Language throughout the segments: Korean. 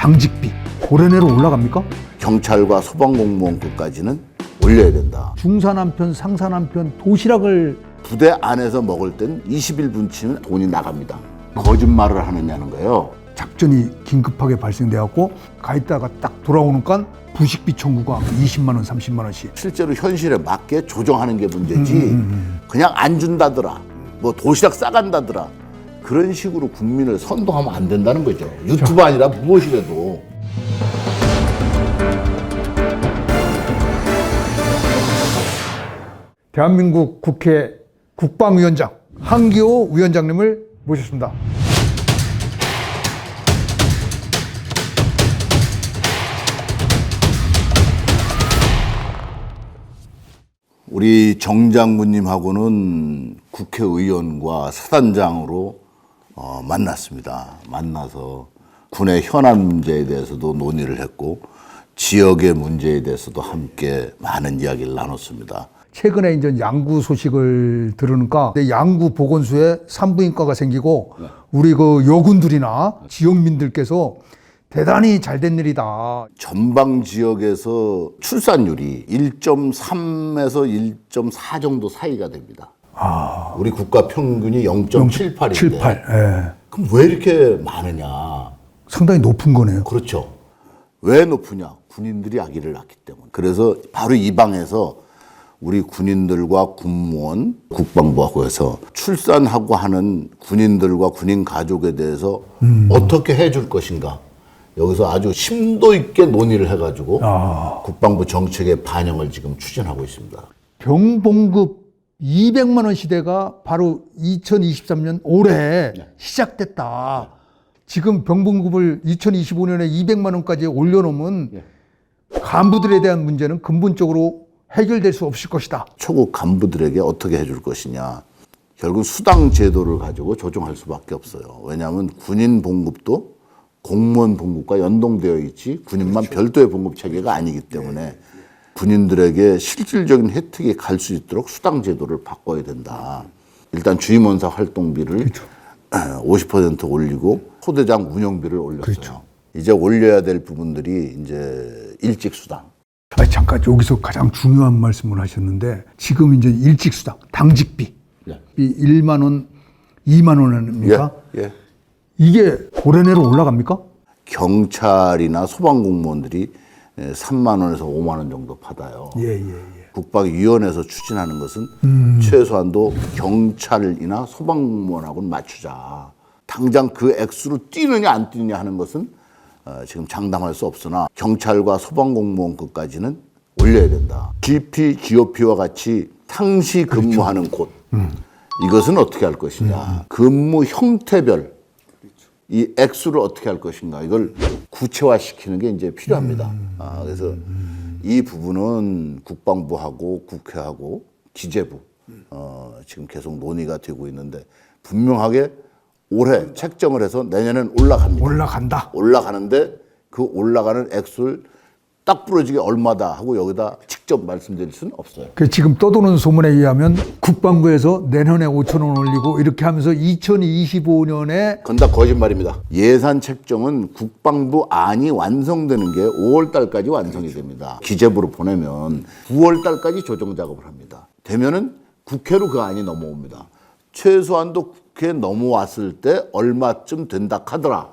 당직비 올해 내로 올라갑니까? 경찰과 소방공무원급까지는 올려야 된다. 중산 한 편, 상산 한 편, 도시락을 부대 안에서 먹을 땐 21분 치면 돈이 나갑니다. 거짓말을 하느냐는 거예요. 작전이 긴급하게 발생돼 갖고 가 있다가 딱 돌아오는 간 부식비 청구가 20만 원, 30만 원씩. 실제로 현실에 맞게 조정하는 게 문제지 그냥 안 준다더라 뭐 도시락 싸간다더라 그런 식으로 국민을 선동하면 안 된다는 거죠 유튜브 아니라 무엇이라도 대한민국 국회 국방위원장 한기호 위원장님을 모셨습니다. 우리 정 장군님하고는 국회의원과 사단장으로 어, 만났습니다 만나서 군의 현안 문제에 대해서도 논의를 했고 지역의 문제에 대해서도 함께 많은 이야기를 나눴습니다 최근에 이제 양구 소식을 들으니까 내 양구 보건소에 산부인과가 생기고 우리 그 여군들이나 지역민들께서 대단히 잘 된 일이다. 전방 지역에서 출산율이 1.3에서 1.4 정도 사이가 됩니다. 우리 국가 평균이 0.78인데 78. 예. 그럼 왜 이렇게 많으냐? 상당히 높은 거네요. 그렇죠. 왜 높으냐? 군인들이 아기를 낳기 때문에. 그래서 바로 이 방에서 우리 군인들과 군무원, 국방부하고 해서 출산하고 하는 군인들과 군인 가족에 대해서 어떻게 해줄 것인가. 여기서 아주 심도 있게 논의를 해가지고 국방부 정책의 반영을 지금 추진하고 있습니다. 병 봉급 200만 원 시대가 바로 2023년 올해 시작됐다. 지금 병봉급을 2025년에 200만 원까지 올려놓으면 간부들에 대한 문제는 근본적으로 해결될 수 없을 것이다. 초급 간부들에게 어떻게 해줄 것이냐. 결국 수당 제도를 가지고 조정할 수밖에 없어요. 왜냐하면 군인 봉급도 공무원 봉급과 연동되어 있지 군인만 별도의 봉급 체계가 아니기 때문에 군인들에게 실질적인 혜택이 갈 수 있도록 수당 제도를 바꿔야 된다. 일단 주임원사 활동비를 50% 올리고 소대장 운영비를 올렸어요. 이제 올려야 될 부분들이 이제 일직 수당. 아니, 잠깐 여기서 가장 중요한 말씀을 하셨는데 지금 이제 일찍 수당, 당직비 예. 이 1만 원, 2만 원입니까? 예. 예. 이게 올해 내로 올라갑니까? 경찰이나 소방공무원들이 3만 원에서 5만 원 정도 받아요. 예, 예, 예. 국방위원회에서 추진하는 것은 최소한도 경찰이나 소방공무원하고는 맞추자. 당장 그 액수로 뛰느냐 안 뛰느냐 하는 것은 어, 지금 장담할 수 없으나 경찰과 소방공무원급까지는 올려야 된다. GP, GOP와 같이 상시 근무하는 곳. 이것은 어떻게 할 것이냐. 근무 형태별 이 액수를 어떻게 할 것인가 이걸 구체화시키는 게 이제 필요합니다. 아, 그래서 이 부분은 국방부하고 국회하고 기재부 어, 지금 계속 논의가 되고 있는데 분명하게 올해 책정을 해서 내년엔 올라갑니다. 올라간다. 올라가는데 그 올라가는 액수를 딱 부러지게 얼마다 하고 여기다 직접 말씀드릴 수는 없어요. 그 지금 떠도는 소문에 의하면 국방부에서 내년에 5천 원 올리고 이렇게 하면서 2025년에 그건 다 거짓말입니다. 예산 책정은 국방부 안이 완성되는 게 5월 달까지 완성이 됩니다. 기재부로 보내면 9월 달까지 조정 작업을 합니다. 되면은 국회로 그 안이 넘어옵니다. 최소한도 국회에 넘어왔을 때 얼마쯤 된다 하더라.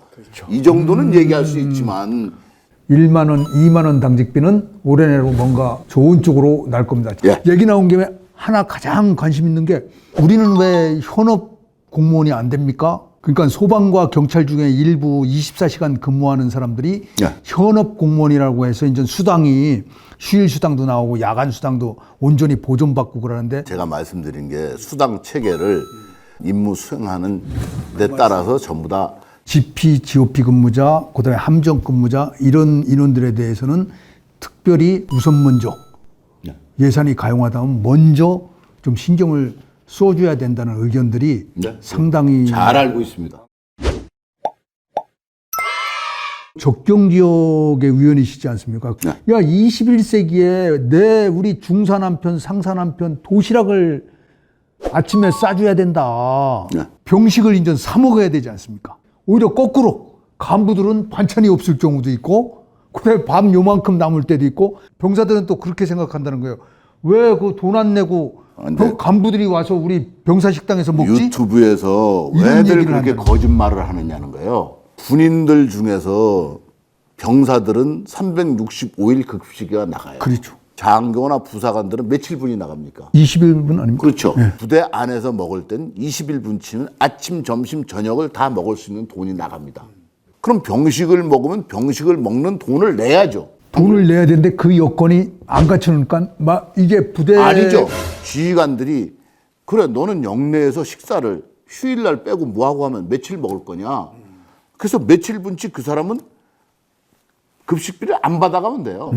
이 정도는 얘기할 수 있지만 1만 원, 2만 원 당직비는 올해 내로 뭔가 좋은 쪽으로 날 겁니다. 예. 얘기 나온 김에 하나 가장 관심 있는 게 우리는 왜 현업 공무원이 안 됩니까? 그러니까 소방과 경찰 중에 일부 24시간 근무하는 사람들이 예. 현업 공무원이라고 해서 이제 수당이 휴일 수당도 나오고 야간 수당도 온전히 보존받고 그러는데 제가 말씀드린 게 수당 체계를 임무 수행하는 데 따라서 전부 다 GP, GOP 근무자, 그 다음에 함정 근무자 이런 인원들에 대해서는 특별히 우선 먼저 네. 예산이 가용하다면 먼저 좀 신경을 써줘야 된다는 의견들이 네. 상당히 잘 알고 있습니다. 적경 지역의 위원이시지 않습니까? 네. 야, 21세기에 내 우리 중산 한 편, 상산 한편 도시락을 아침에 싸줘야 된다. 네. 병식을 이제 사 먹어야 되지 않습니까? 오히려 거꾸로 간부들은 반찬이 없을 경우도 있고 그다음에 밥 요만큼 남을 때도 있고 병사들은 또 그렇게 생각한다는 거예요. 왜 그 돈 안 내고 안 돼. 그 간부들이 와서 우리 병사 식당에서 먹지? 유튜브에서 왜들 그렇게 거짓말을 하느냐는 거예요. 군인들 중에서 병사들은 365일 급식이 나가요. 그렇죠. 장교나 부사관들은 며칠 분이 나갑니까? 21분 아닙니까? 그렇죠. 부대 안에서 먹을 땐 20일분치는 아침, 점심, 저녁을 다 먹을 수 있는 돈이 나갑니다. 그럼 병식을 먹으면 병식을 먹는 돈을 내야죠. 돈을 내야 되는데 그 여건이 안 갖춰놓으니까 막 이게 부대 아니죠. 지휘관들이 그래 너는 영내에서 식사를 휴일날 빼고 뭐하고 하면 며칠 먹을 거냐. 그래서 며칠 분치 그 사람은 급식비를 안 받아가면 돼요.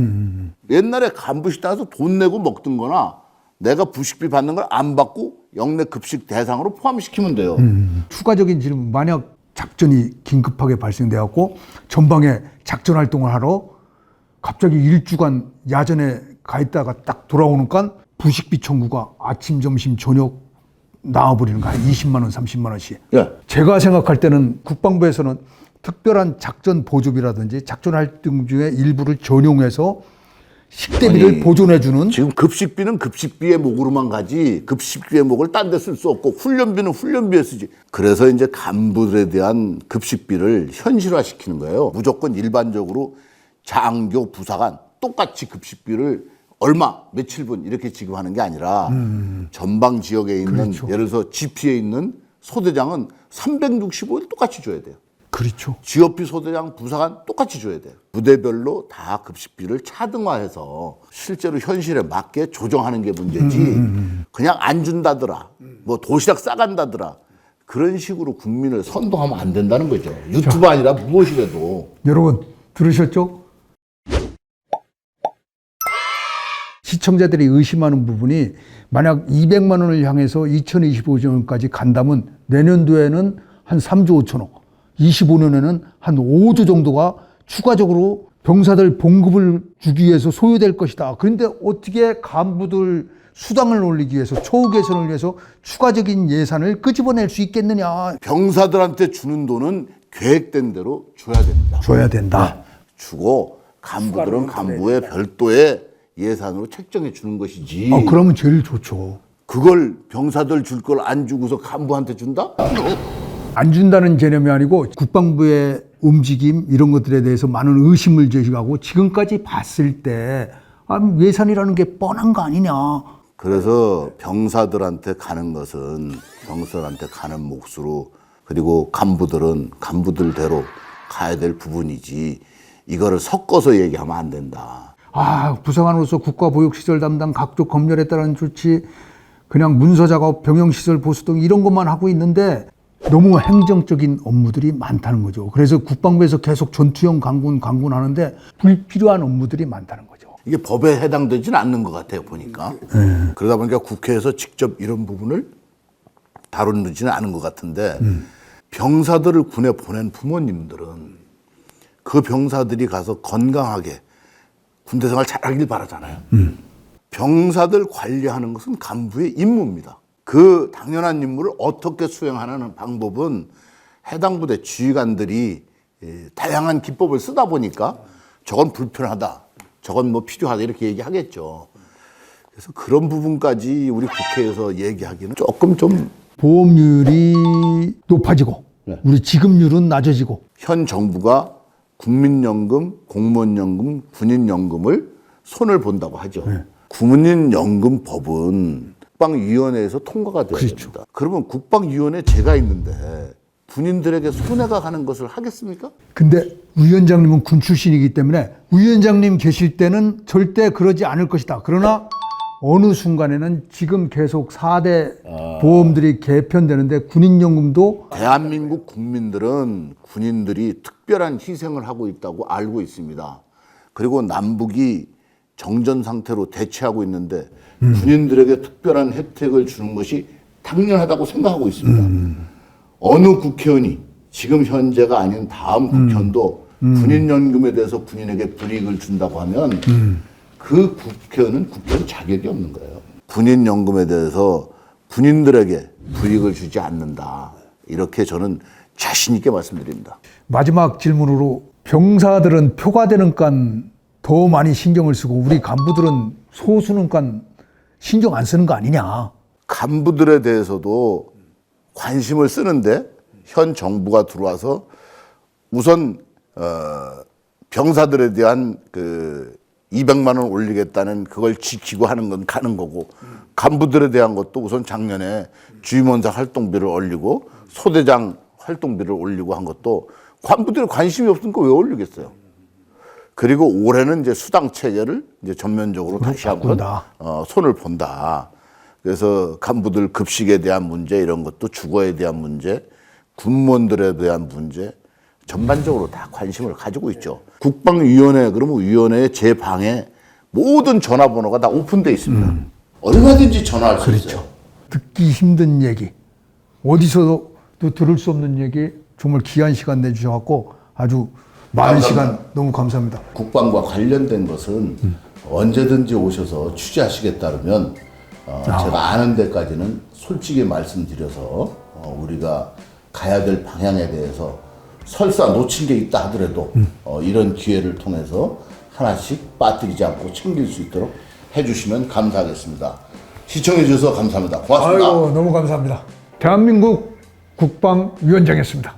옛날에 간부 식당에서 돈 내고 먹던 거나 내가 부식비 받는 걸 안 받고 영내 급식 대상으로 포함시키면 돼요. 추가적인 질문 만약 작전이 긴급하게 발생돼 갖고 전방에 작전 활동을 하러 갑자기 일주간 야전에 가 있다가 딱 돌아오니까 부식비 청구가 아침 점심 저녁 나와버리는 거야 20만 원 30만 원씩 예. 제가 생각할 때는 국방부에서는 특별한 작전 보조비라든지 작전 활동 중에 일부를 전용해서 식대비를 아니, 보존해주는 지금 급식비는 급식비의 목으로만 가지 급식비의 목을 딴 데 쓸 수 없고 훈련비는 훈련비에 쓰지. 그래서 이제 간부들에 대한 급식비를 현실화시키는 거예요. 무조건 일반적으로 장교 부사관 똑같이 급식비를 얼마 며칠 분 이렇게 지급하는 게 아니라 전방 지역에 있는 그렇죠. 예를 들어서 GP에 있는 소대장은 365일 똑같이 줘야 돼요. 그렇죠. GOP 소대장 부사관 똑같이 줘야 돼요. 부대별로 다 급식비를 차등화해서 실제로 현실에 맞게 조정하는 게 문제지. 그냥 안 준다더라. 뭐 도시락 싸간다더라. 그런 식으로 국민을 선동하면 안 된다는 거죠. 유튜브 아니라 무엇이라도. 여러분 들으셨죠? 시청자들이 의심하는 부분이 만약 200만 원을 향해서 2025년까지 간다면 내년도에는 한 3조 5천억, 25년에는 한 5조 정도가 추가적으로 병사들 봉급을 주기 위해서 소요될 것이다. 그런데 어떻게 간부들 수당을 올리기 위해서 초우 개선을 위해서 추가적인 예산을 끄집어낼 수 있겠느냐? 병사들한테 주는 돈은 계획된 대로 줘야 됩니다. 줘야 된다. 주고 간부들은 간부의 별도의 예산으로 책정해 주는 것이지. 아, 그러면 제일 좋죠. 그걸 병사들 줄 걸 안 주고서 간부한테 준다? 안 준다는 개념이 아니고 국방부의 움직임 이런 것들에 대해서 많은 의심을 제기하고 지금까지 봤을 때 아, 예산이라는 게 뻔한 거 아니냐. 그래서 병사들한테 가는 것은 병사들한테 가는 몫으로 그리고 간부들은 간부들대로 가야 될 부분이지 이거를 섞어서 얘기하면 안 된다. 아, 부사관으로서 국가보육시설 담당 각종 검열에 따른 조치, 그냥 문서 작업, 병영시설 보수 등 이런 것만 하고 있는데 너무 행정적인 업무들이 많다는 거죠. 그래서 국방부에서 계속 전투형 강군, 강군 하는데 불필요한 업무들이 많다는 거죠. 이게 법에 해당되지는 않는 것 같아요 보니까 그러다 보니까 국회에서 직접 이런 부분을 다루지는 않은 것 같은데 병사들을 군에 보낸 부모님들은 그 병사들이 가서 건강하게 군대 생활 잘하길 바라잖아요. 병사들 관리하는 것은 간부의 임무입니다. 그 당연한 임무를 어떻게 수행하는 방법은 해당 부대 지휘관들이 예, 다양한 기법을 쓰다 보니까 저건 불편하다, 저건 뭐 필요하다 이렇게 얘기하겠죠. 그래서 그런 부분까지 우리 국회에서 얘기하기는 조금 좀현 보험률이 높아지고 우리 지급률은 낮아지고 현 정부가 국민연금, 공무원연금, 군인연금을 손을 본다고 하죠. 국민연금법은 국방위원회에서 통과가 돼야 됩니다. 그러면 국방위원회 제가 있는데 군인들에게 손해가 가는 것을 하겠습니까? 근데 위원장님은 군 출신이기 때문에 위원장님 계실 때는 절대 그러지 않을 것이다. 그러나 어느 순간에는 지금 계속 4대 보험들이 개편되는데 군인연금도 대한민국 국민들은 군인들이 특별한 희생을 하고 있다고 알고 있습니다. 그리고 남북이 정전 상태로 대치하고 있는데 군인들에게 특별한 혜택을 주는 것이 당연하다고 생각하고 있습니다. 어느 국회의원이 지금 현재가 아닌 다음 국회의원도 군인연금에 대해서 군인에게 불이익을 준다고 하면 그 국회의원은 국회의원 자격이 없는 거예요. 군인연금에 대해서 군인들에게 불이익을 주지 않는다. 이렇게 저는 자신 있게 말씀드립니다. 마지막 질문으로 병사들은 표가 되는 간 더 많이 신경을 쓰고 우리 간부들은 소수는 간 신경 안 쓰는 거 아니냐. 간부들에 대해서도 관심을 쓰는데 현 정부가 들어와서 우선 어, 병사들에 대한 그 200만 원 올리겠다는 그걸 지키고 하는 건 가는 거고 간부들에 대한 것도 우선 작년에 주임원사 활동비를 올리고 소대장 활동비를 올리고 한 것도 간부들이 관심이 없으니까 왜 올리겠어요? 그리고 올해는 이제 수당 체계를 이제 전면적으로 다시 한번. 어, 손을 본다. 그래서 간부들 급식에 대한 문제 이런 것도 주거에 대한 문제, 군무원들에 대한 문제 전반적으로 다 관심을 가지고 있죠. 국방위원회 그러면 위원회의 제 방에 모든 전화번호가 다 오픈돼 있습니다. 얼마든지 전화할 수 있어요. 듣기 힘든 얘기, 어디서도 들을 수 없는 얘기 정말 귀한 시간 내주셔갖고 아주 많은 감사합니다. 시간 너무 감사합니다. 국방과 관련된 것은 언제든지 오셔서 취재하시겠다면 어, 제가 아는 데까지는 솔직히 말씀드려서 어, 우리가 가야 될 방향에 대해서 설사 놓친 게 있다 하더라도 어, 이런 기회를 통해서 하나씩 빠뜨리지 않고 챙길 수 있도록 해주시면 감사하겠습니다. 시청해 주셔서 감사합니다. 고맙습니다. 아이고 너무 감사합니다. 대한민국 국방위원장이었습니다.